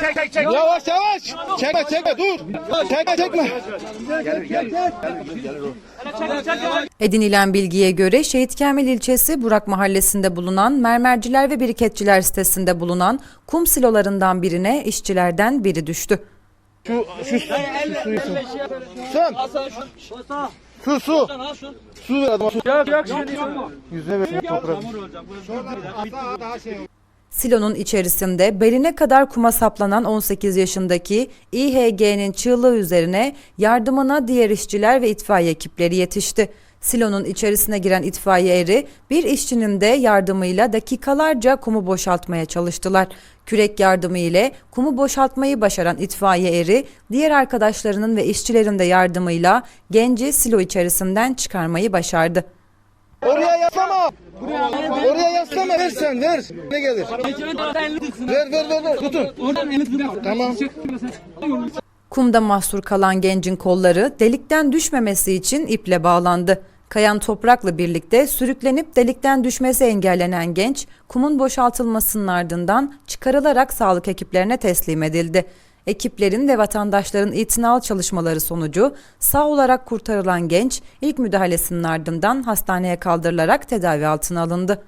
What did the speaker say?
Çek çek çek. Yavaş yavaş. Çekme çekme dur. Çekme çekme. Edinilen bilgiye göre Şehit Kamil ilçesi Burak mahallesinde bulunan mermerciler ve biriketçiler sitesinde bulunan kum silolarından birine işçilerden biri düştü. Şu şu su, şu suyu su. Sen. Su su. Su ver adama su. Yok yok şimdi. Yüzüne ver toprak. Silonun içerisinde beline kadar kuma saplanan 18 yaşındaki İHG'nin çığlığı üzerine yardımına diğer işçiler ve itfaiye ekipleri yetişti. Silonun içerisine giren itfaiye eri bir işçinin de yardımıyla dakikalarca kumu boşaltmaya çalıştılar. Kürek yardımı ile kumu boşaltmayı başaran itfaiye eri diğer arkadaşlarının ve işçilerin de yardımıyla genci silo içerisinden çıkarmayı başardı. Oraya yaslama. Oraya yaslama ver sen ver. Ne gelir? Ver ver ver ver. Tutun. Tamam. Kumda mahsur kalan gencin kolları delikten düşmemesi için iple bağlandı. Kayan toprakla birlikte sürüklenip delikten düşmesi engellenen genç, kumun boşaltılmasının ardından çıkarılarak sağlık ekiplerine teslim edildi. Ekiplerin ve vatandaşların itinal çalışmaları sonucu sağ olarak kurtarılan genç ilk müdahalesinin ardından hastaneye kaldırılarak tedavi altına alındı.